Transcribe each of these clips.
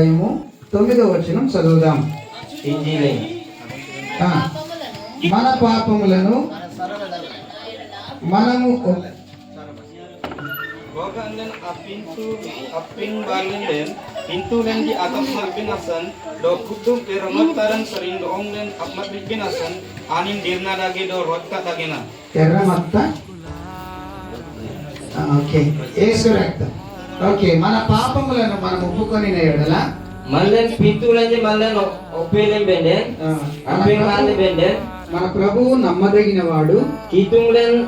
అధ్యాయము తొమ్మిదో వచనం చదువుదాం మన పాపములను మనము balin pintu len di atas do kutum len binasan anin dirna do rotka okay okay మన పాపములను మనం ఒప్పుకొని ఎడల? మళ్ళీ పింతులంజి మళ్ళీ ఒప్పేలేం బెండెన్ ఆ, మన అప్పేం వాళ్ళే ప్రభు- బెండెన్ మన ప్రభువు నమ్మదగిన వాడు. కితుంగ్లెన్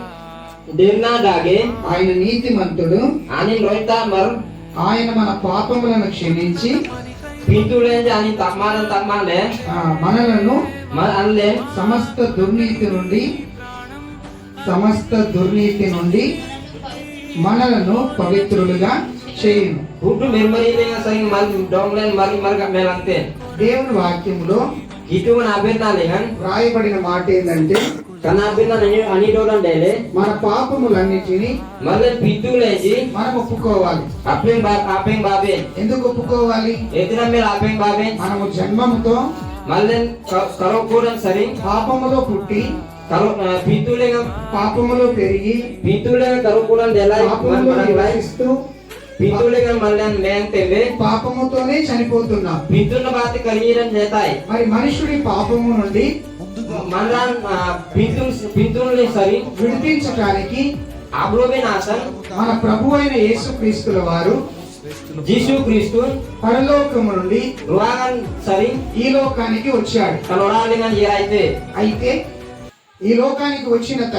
డిర్నా దాగే ఆయన నీతిమంతుడు. అని రోయితా మర్. ఆయన మన పాపములను క్షమించి పింతులంజి అని తమ్మానం తమ్మాలే. ఆ, మనలను మర్ అనలే సమస్త దుర్నీతి నుండి సమస్త దుర్నీతి నుండి మనలను పవిత్రులుగా చేయును ಹುಟ್ಟು ಮೆರ್ಮರಿಲೇಗ ಸರಿ ಮಲ್ ಡೊಂಗ್ಲೆನ್ ಮರಿ ಮರ್ಗ ಮೇಲಂತೆ దేవుని వాక్యంలో కిటు నాబెర్నాలేగన్ వ్రాయబడిన మాట ఏంటంటే కనాబెర్నా అని అని డోలన్ డేలే మన పాపములన్నిటిని మళ్ళీ పింతులేంజి మనం ఒప్పుకోవాలి అప్పేం బా అప్పేం బాబే ఎందుకు ఒప్పుకోవాలి ఎదిన మీరు అప్పేం బాబే మనము జన్మముతో మళ్ళీ కరో కూరన్ సరి పాపములో పుట్టి కరో పింతులేగ పాపములో పెరిగి పింతులేగ డెలా పాపములో నివసిస్తూ పింతులేగ మళ్ళీ మేంతేవే పాపముతోనే చనిపోతున్నాం. పింతున్న బాతి కలిగిరన్ చేతాయి మరి మనుషుడి పాపము నుండి మనరాన్ పింతు పింతుల్ని సరి విడిపించడానికి అబ్రోబే నాసన్ మన ప్రభు అయిన యేసుక్రీస్తుల వారు జీసు క్రీస్తు పరలోకము నుండి సరి ఈ లోకానికి వచ్చాడు. కనోడాలిగన్ ఏరైతే అయితే ఈ లోకానికి వచ్చిన తర్వాత